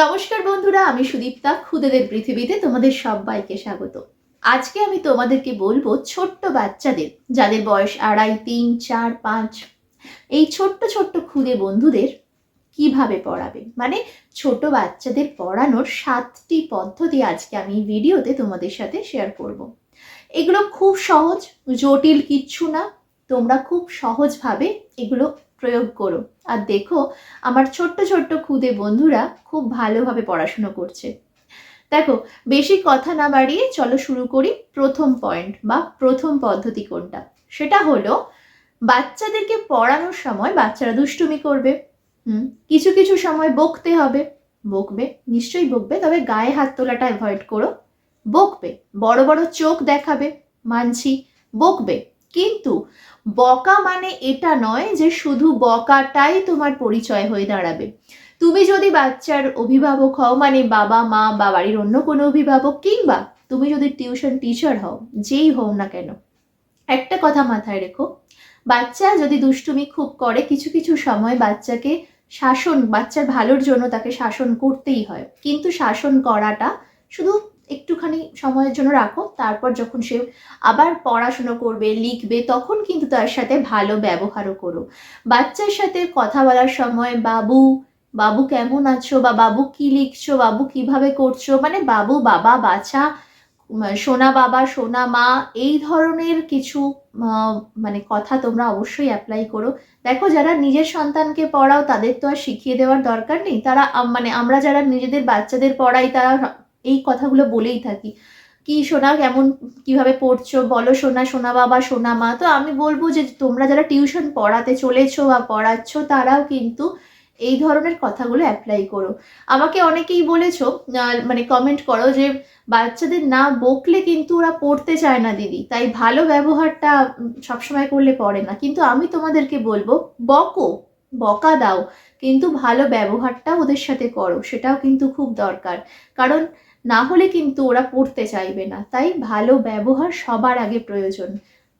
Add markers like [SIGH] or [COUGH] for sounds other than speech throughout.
নমস্কার বন্ধুরা, আমি সুদীপ্তা, খুদেদের পৃথিবীতে তোমাদের সবাইকে স্বাগত আজকে আমি তোমাদেরকে বলব ছোট্ট বাচ্চাদের, যাদের বয়স আড়াই, তিন, চার, পাঁচ, এই ছোট্ট ছোট্ট খুদে বন্ধুদের কীভাবে পড়াবে মানে ছোট বাচ্চাদের পড়ানোর সাতটি পদ্ধতি আজকে আমি ভিডিওতে তোমাদের সাথে শেয়ার করব। এগুলো খুব সহজ, জটিল কিচ্ছু না, তোমরা খুব সহজভাবে এগুলো প্রয়োগ করো। আর দেখো, আমার ছোট্ট ছোট্ট খুদে বন্ধুরা খুব ভালোভাবে পড়াশুনো করছে। দেখো, বেশি কথা না বাড়িয়ে চলো শুরু করি প্রথম পয়েন্ট বা প্রথম পদ্ধতি কোনটা? সেটা হলো, বাচ্চাদেরকে পড়ানোর সময় বাচ্চারা দুষ্টুমি করবে। হুম, কিছু কিছু সময় বকতে হবে। বকবে? নিশ্চয়ই বকবে, তবে গায়ে হাত তোলাটা অ্যাভয়েড করো। বকবে, বড় বড় চোখ দেখাবে, মানছি, বকবে। কিন্তু বকা মানে এটা নয় যে শুধু বকাটাই তোমার পরিচয় হয়ে দাঁড়াবে। তুমি যদি বাচ্চার অভিভাবক হও মানে বাবা, মা বা বাড়ির অন্য কোনো অভিভাবক কিংবা তুমি যদি টিউশন টিচার হও, যেই হও না কেন, একটা কথা মাথায় রেখো, বাচ্চা যদি দুষ্টুমি খুব করে, কিছু কিছু সময় বাচ্চাকে শাসন, বাচ্চার ভালোর জন্য তাকে শাসন করতেই হয়। কিন্তু শাসন করাটা শুধু একটুখানি সময়ের জন্য রাখো। তারপর যখন সে আবার পড়াশুনো করবে, লিখবে, তখন কিন্তু তার সাথে ভালো ব্যবহারও করো। বাচ্চার সাথে কথা বলার সময়, বাবু বাবু কেমন আছো? বা বাবু কি লিখছো? বাবু কীভাবে করছ? মানে বাবু, বাবা, বাছা সোনা বাবা, সোনা মা, এই ধরনের কিছু মানে কথা তোমরা অবশ্যই অ্যাপ্লাই করো। দেখো, যারা নিজের সন্তানকে পড়াও, তাদের তো আর শিখিয়ে দেওয়ার দরকার নেই। তারা মানে আমরা যারা নিজেদের বাচ্চাদের পড়াই, তারা এই কথাগুলো বলেই থাকি। কি সোনা, কেমন, কীভাবে পড়ছো? বলো সোনা সোনা বাবা, সোনা মা। তো আমি বলব যে তোমরা যারা টিউশন পড়াতে চলেছো বা পড়াচ্ছ, তারাও কিন্তু এই ধরনের কথাগুলো অ্যাপ্লাই করো। আমাকে অনেকেই বলেছ মানে কমেন্ট করো যে বাচ্চাদের না বকলে কিন্তু ওরা পড়তে চায় না দিদি। তাই ভালো ব্যবহারটা সবসময় করলে পড়ে না। কিন্তু আমি তোমাদেরকে বলব, বকো, বকা দাও। কিন্তু ভালো ব্যবহারটা ওদের সাথে করো, সেটাও কিন্তু খুব দরকার। কারণ না হলে কিন্তু ওরা পড়তে চাইবে না। তাই ভালো ব্যবহার সবার আগে প্রয়োজন।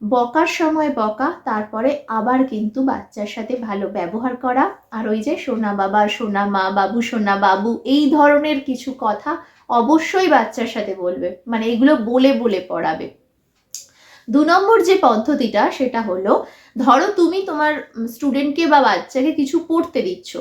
বকার সময় বকা, তারপরে আবার কিন্তু বাচ্চার সাথে ভালো ব্যবহার করা। আর ওই যে সোনা বাবা, সোনা মা, বাবু, সোনা বাবু, এই ধরনের কিছু কথা অবশ্যই বাচ্চার সাথে বলবে। মানে এগুলো বলে বলে পড়াবে। দু নম্বর যে পদ্ধতিটা, সেটা হলো, ধরো তুমি তোমার স্টুডেন্টকে বা বাচ্চাকে কিছু পড়তে দিচ্ছ।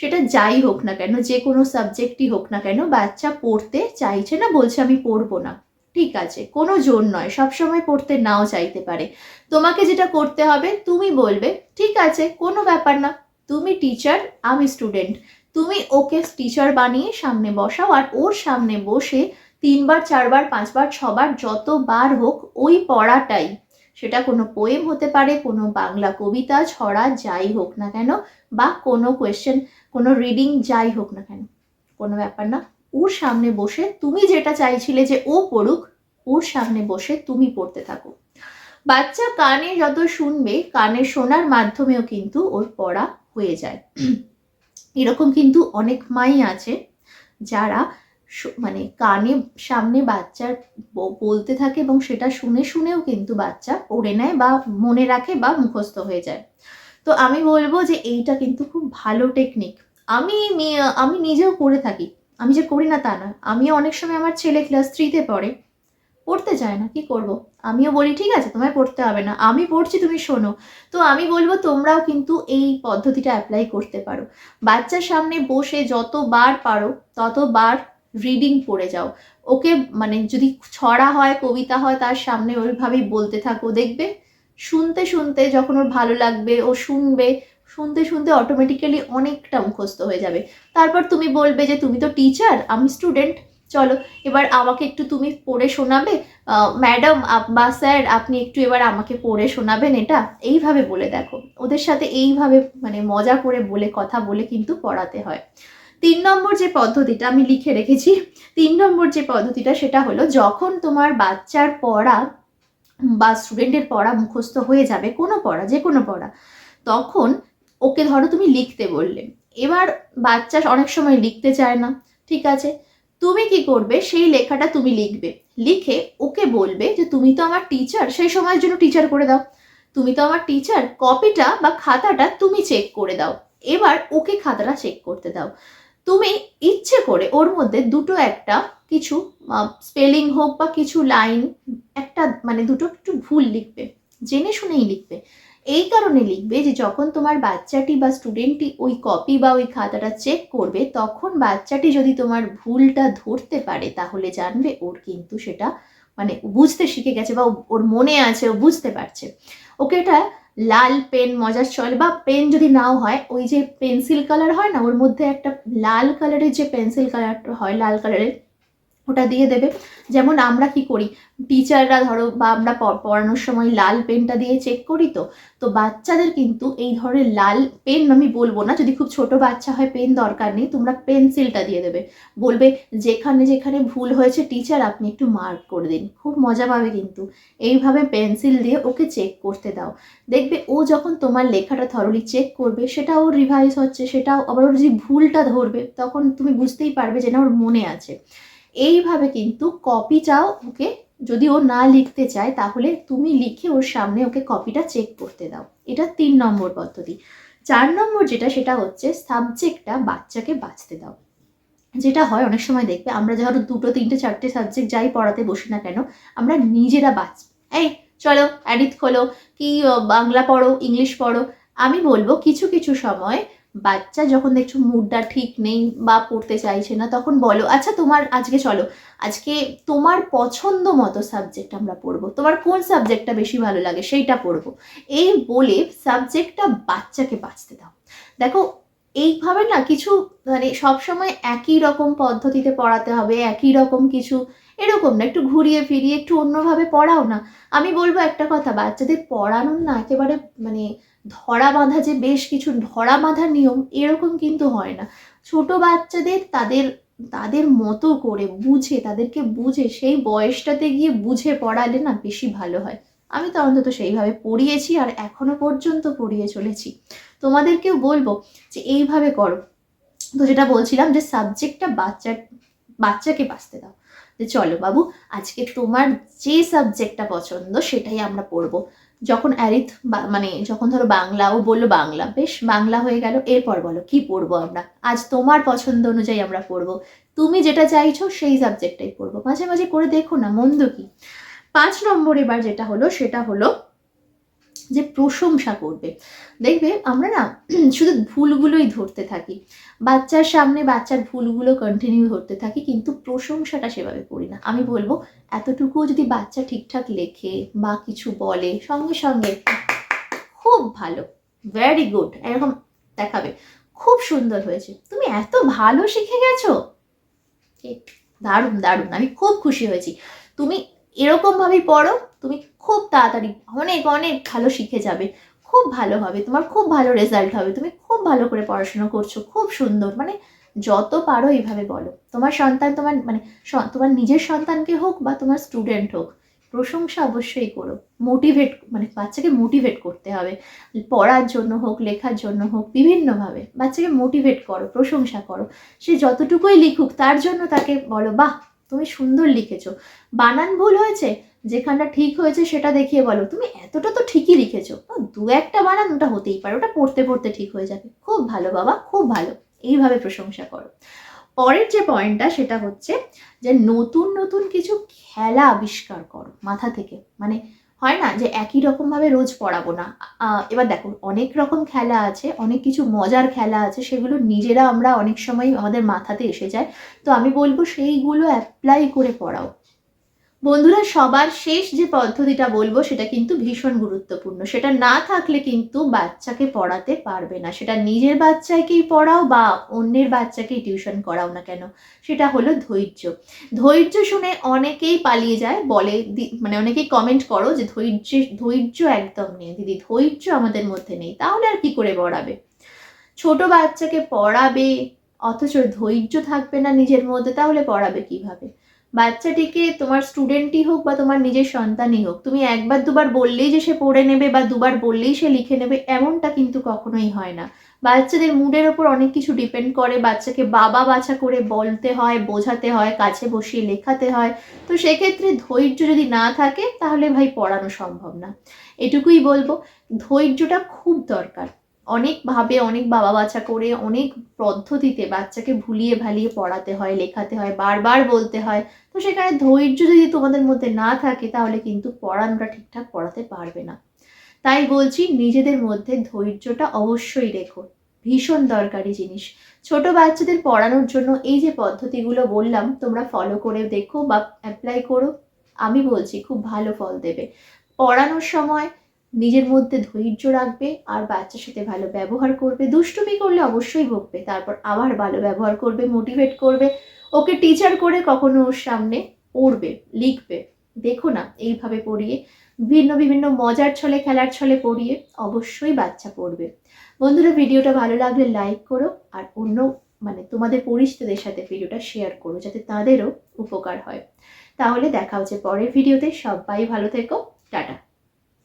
সেটা যাই হোক না কেন, যে কোনো সাবজেক্টই হোক না কেন, বাচ্চা পড়তে চাইছে না, বলছে আমি পড়ব না। ঠিক আছে, কোনো জোর নয়, সবসময় পড়তে নাও চাইতে পারে। তোমাকে যেটা করতে হবে, তুমি বলবে, ঠিক আছে, কোনো ব্যাপার না, তুমি টিচার আমি স্টুডেন্ট তুমি ওকে টিচার বানিয়ে সামনে বসাও আর ওর সামনে বসে তিনবার, চারবার, পাঁচবার, ছবার, যতবার হোক, ওই পড়াটাই সেটা কোনো পোয়েম হতে পারে, কোনো বাংলা কবিতা, ছড়া, যাই হোক না কেন, বা কোনো কোয়েশ্চেন কোনো রিডিং যাই হোক না কেন, কোনো ব্যাপার না। ওর সামনে বসে তুমি যেটা চাইছিলে যে ও পড়ুক, ওর সামনে বসে তুমি পড়তে থাকো। বাচ্চা কানে যত শুনবে, কানে শোনার মাধ্যমেও কিন্তু ওর পড়া হয়ে যায়। [CLEARS THROAT] এরকম কিন্তু অনেক মাই আছে যারা মানে কানে সামনে বাচ্চার বলতে থাকে এবং সেটা শুনে শুনেও কিন্তু বাচ্চা পড়ে নেয় বা মনে রাখে বা মুখস্থ হয়ে যায়। তো আমি বলব যে এইটা কিন্তু খুব ভালো টেকনিক আমি আমি নিজেও করে থাকি। আমি যে করি না তা না আমিও অনেক সময় আমার ছেলে ক্লাস থ্রিতে পড়ে। পড়তে চায় না, কি করব? আমিও বলি, ঠিক আছে, তোমায় পড়তে হবে না। আমি পড়ছি, তুমি শোনো। তো আমি বলব, তোমরাও কিন্তু এই পদ্ধতিটা অ্যাপ্লাই করতে পারো। বাচ্চার সামনে বসে যতবার পারো, ততবার রিডিং পড়ে যাও। ওকে মানে যদি ছড়া হয়, কবিতা হয়, তার সামনে ওইভাবেই বলতে থাকো। দেখবে, শুনতে শুনতে যখন ওর ভালো লাগবে, ও শুনবে, শুনতে শুনতে অটোমেটিক্যালি অনেকটা মুখস্থ হয়ে যাবে। তারপর তুমি বলবে যে, তুমি তো টিচার আমি স্টুডেন্ট চলো, এবার আমাকে একটু তুমি পড়ে শোনাবে? ম্যাডাম বা স্যার আপনি একটু এবার আমাকে পড়ে শোনাবেন এটা? এইভাবে বলে দেখো। ওদের সাথে এইভাবে মানে মজা করে বলে, কথা বলে কিন্তু পড়াতে হয়। তিন নম্বর যে পদ্ধতিটা আমি লিখে রেখেছি, তিন নম্বর যে পদ্ধতিটা সেটা হলো যখন তোমার বাচ্চার পড়া বা স্টুডেন্টের পড়া মুখস্থ হয়ে যাবে, কোনো পড়া, যে কোনো পড়া, তখন ওকে ধরো তুমি লিখতে বললে। এবার বাচ্চা অনেক সময় লিখতে চায় না, ঠিক আছে? তুমি কি করবে? সেই লেখাটা তুমি লিখবে। লিখে ওকে বলবে যে, তুমি তো আমার টিচার সেই সময়ের জন্য টিচার করে দাও। তুমি তো আমার টিচার কপিটা বা খাতাটা তুমি চেক করে দাও। এবার ওকে খাতাটা চেক করতে দাও। তুমি ইচ্ছে করে ওর মধ্যে দুটো একটা কিছু স্পেলিং হোক বা কিছু লাইন একটা মানে দুটো একটু ভুল লিখবে, জেনে শুনেই লিখবে। এই কারণে লিখবে যে যখন তোমার বাচ্চাটি বা স্টুডেন্টটি ওই কপি বা ওই খাতাটা চেক করবে, তখন বাচ্চাটি যদি তোমার ভুলটা ধরতে পারে, তাহলে জানবে ওর কিন্তু সেটা মানে বুঝতে শিখে গেছে বা ওর মনে আছে, ও বুঝতে পারছে। ওকে এটা লাল পেন, মজার চল বা পেন যদি নাও হয়, ওই যে পেন্সিল কালার হয় না, ওর মধ্যে একটা লাল কালারের যে পেন্সিল কালারটা হয়, লাল কালারের ওটা দিয়ে দেবে। যেমন আমরা কি করি? টিচাররা ধরো বা আমরা পড়ানোর সময় লাল পেনটা দিয়ে চেক করি তো? তো বাচ্চাদের কিন্তু এই ধরনের লাল পেন আমি বলব না। যদি খুব ছোট বাচ্চা হয় পেন দরকার নেই, তোমরা পেন্সিলটা দিয়ে দেবে। বলবে, যেখানে যেখানে ভুল হয়েছে টিচার আপনি একটু মার্ক করে দিন। খুব মজা পাবে কিন্তু। এইভাবে পেন্সিল দিয়ে ওকে চেক করতে দাও। দেখবে ও যখন তোমার লেখাটা থরলি চেক করবে, সেটাও রিভাইজ হচ্ছে, সেটাও, আবার ওর যে ভুলটা ধরবে, তখন তুমি বুঝতেই পারবে যে না ওর মনে আছে। এইভাবে কিন্তু কপিটাও ওকে। যদি ও না লিখতে চায়, তাহলে তুমি লিখে ওর সামনে ওকে কপিটা চেক করতে দাও। এটা তিন নম্বর পদ্ধতি। চার নম্বর যেটা, সেটা হচ্ছে সাবজেক্টটা বাচ্চাকে বাঁচতে দাও। যেটা হয় অনেক সময় দেখবে, আমরা ধরো দুটো, তিনটে, চারটে সাবজেক্ট যাই পড়াতে বসি না কেন, আমরা নিজেরা বাঁচ। এই চলো অ্যাডিট খোলো, কি, বাংলা পড়ো ইংলিশ পড়ো। আমি বলব কিছু কিছু সময় বাচ্চা যখন দেখছ মুডটা ঠিক নেই বা পড়তে চাইছে না, তখন বলো আচ্ছা তোমার, আজকে চলো। আজকে তোমার পছন্দ মতো সাবজেক্ট আমরা পড়ব। তোমার কোন সাবজেক্টটা বেশি ভালো লাগে সেইটা পড়ব। এই বলে সাবজেক্টটা বাচ্চাকে বাঁচতে দাও। দেখো, এইভাবে না কিছু মানে সবসময় একই রকম পদ্ধতিতে পড়াতে হবে, একই রকম কিছু এরকম না, একটু ঘুরিয়ে ফিরিয়ে একটু অন্যভাবে পড়াও না। আমি বলব একটা কথা, বাচ্চাদের পড়ানোর না একেবারে মানে ধরা বাঁধা যে বেশ কিছু ধরা বাঁধা নিয়ম এরকম কিন্তু হয় না। ছোট বাচ্চাদের তাদের তাদের মতো করে বুঝে, তাদেরকে বুঝে সেই বয়সটাতে গিয়ে বুঝে পড়ালে না বেশি ভালো হয়। আমি তো অন্তত সেইভাবে পড়িয়েছি আর এখনও পর্যন্ত পড়িয়ে চলেছি। তোমাদেরকেও বলব যে এইভাবে করো। তো যেটা বলছিলাম যে সাবজেক্টটা বাচ্চার বাচ্চাকে বাঁচতে দাও। যে চলো বাবু, আজকে তোমার যে সাবজেক্টটা পছন্দ সেটাই আমরা পড়ব। যখন অ্যারিথ মানে যখন ধরো বাংলা, ও বলল বাংলা, বেশ বাংলা হয়ে গেল, এরপর বলো, কি পড়ব আমরা? আজ তোমার পছন্দ অনুযায়ী আমরা পড়ব। তুমি যেটা চাইছো সেই সাবজেক্টটাই পড়ব। মাঝে মাঝে করে দেখো না, মন্দ কি? পাঁচ নম্বর এবার যেটা হলো, সেটা হলো যে প্রশংসা করবে। দেখবে আমরা না [CLEARS THROAT] শুধু ভুলগুলোই ধরতে থাকি। বাচ্চার সামনে বাচ্চার ভুলগুলো কন্টিনিউ ধরতে থাকি, কিন্তু প্রশংসাটা সেভাবে করি না। আমি বলব, এতটুকুও যদি বাচ্চা ঠিকঠাক লেখে বা কিছু বলে, সঙ্গে সঙ্গে খুব ভালো ভেরি গুড এরকম দেখাবে। খুব সুন্দর হয়েছে। তুমি এত ভালো শিখে গেছো? দারুণ দারুণ। আমি খুব খুশি হয়েছি। তুমি এরকমভাবেই পড়ো, তুমি খুব তাড়াতাড়ি অনেক অনেক ভালো শিখে যাবে। খুব ভালো হবে, তোমার খুব ভালো রেজাল্ট হবে। তুমি খুব ভালো করে পড়াশোনা করছ, খুব সুন্দর। মানে যত পারো এইভাবে বলো। তোমার সন্তান তোমার মানে তোমার নিজের সন্তানকে হোক বা তোমার স্টুডেন্ট হোক, প্রশংসা অবশ্যই করো। মোটিভেট মানে বাচ্চাকে মোটিভেট করতে হবে। পড়ার জন্য হোক, লেখার জন্য হোক, বিভিন্নভাবে বাচ্চাকে মোটিভেট করো, প্রশংসা করো। সে যতটুকুই লিখুক, তার জন্য তাকে বলো, বাহ তুমি সুন্দর লিখেছো। বানান ভুল হয়েছে, যেখানটা ঠিক হয়েছে সেটা দেখিয়ে বলো। তুমি এতটা তো ঠিকই লিখেছো। দু একটা বানান ওটা হতেই পারে, ওটা পড়তে পড়তে ঠিক হয়ে যাবে। খুব ভালো বাবা, খুব ভালো। এইভাবে প্রশংসা করো। পরের যে পয়েন্টটা সেটা হচ্ছে যে নতুন নতুন কিছু খেলা আবিষ্কার করো মাথা থেকে। মানে হয় না যে একই রকমভাবে রোজ পড়াবো না। এবার দেখো, অনেক রকম খেলা আছে, অনেক কিছু মজার খেলা আছে, সেগুলো নিজেরা আমরা অনেক সময় আমাদের মাথাতে এসে যায়। তো আমি বলব সেইগুলো অ্যাপ্লাই করে পড়াও। বন্ধুরা, সবার শেষ যে পদ্ধতিটা বলব, সেটা কিন্তু ভীষণ গুরুত্বপূর্ণ। সেটা না থাকলে কিন্তু বাচ্চাকে পড়াতে পারবে না। সেটা নিজের বাচ্চাকেই পড়াও বা অন্যের বাচ্চাকেই টিউশন করাও না কেন? সেটা হলো ধৈর্য। ধৈর্য শুনে অনেকেই পালিয়ে যায়, বলে মানে অনেকেই কমেন্ট করো যে ধৈর্য ধৈর্য একদম নেই। দিদি, ধৈর্য আমাদের মধ্যে নেই। তাহলে আর কি করে পড়াবে? ছোট বাচ্চাকে পড়াবে, অথচ ধৈর্য থাকবে না নিজের মধ্যে, তাহলে পড়াবে কীভাবে? বাচ্চাটিকে তোমার স্টুডেন্টই হোক বা তোমার নিজের সন্তানই হোক, তুমি একবার দুবার বললেই যে সে পড়ে নেবে বা দুবার বললেই সে লিখে নেবে, এমনটা কিন্তু কখনোই হয় না। বাচ্চাদের মুডের ওপর অনেক কিছু ডিপেন্ড করে, বাচ্চাকে বাবা বাছা করে বলতে হয়, বোঝাতে হয়, কাছে বসিয়ে লেখাতে হয়। তো সেক্ষেত্রে ধৈর্য যদি না থাকে, তাহলে ভাই পড়ানো সম্ভব না। এটুকুই বলব, ধৈর্যটা খুব দরকার। অনেকভাবে, অনেক বাবা বাচ্চা করে, অনেক পদ্ধতিতে বাচ্চাকে ভুলিয়ে ভালিয়ে পড়াতে হয়, লেখাতে হয়, বারবার বলতে হয়। তো সেখানে ধৈর্য যদি তোমাদের মধ্যে না থাকে, তাহলে কিন্তু পড়ানোটা ঠিকঠাক পড়াতে পারবে না। তাই বলছি, নিজেদের মধ্যে ধৈর্যটা অবশ্যই রেখো। ভীষণ দরকারি জিনিস। ছোট বাচ্চাদের পড়ানোর জন্য এই যে পদ্ধতিগুলো বললাম, তোমরা ফলো করে দেখো বা অ্যাপ্লাই করো। আমি বলছি, খুব ভালো ফল দেবে। পড়ানোর সময় নিজের মধ্যে ধৈর্য রাখবে আর বাচ্চার সাথে ভালো ব্যবহার করবে। দুষ্টুমি করলে অবশ্যই বকবে, তারপর আবার ভালো ব্যবহার করবে মোটিভেট করবে। ওকে টিচার করে কখনো ওর সামনে পড়বে, লিখবে। দেখো না, এইভাবে পড়িয়ে, ভিন্ন বিভিন্ন মজার ছলে খেলার ছলে পড়িয়ে অবশ্যই বাচ্চা পড়বে। বন্ধুরা, ভিডিওটা ভালো লাগলে লাইক করো আর অন্য মানে তোমাদের পরিচিতদের সাথে ভিডিওটা শেয়ার করো যাতে তাদেরও উপকার হয়। তাহলে দেখা হচ্ছে পরের ভিডিওতে। সবাই ভালো থেকো। টাটা।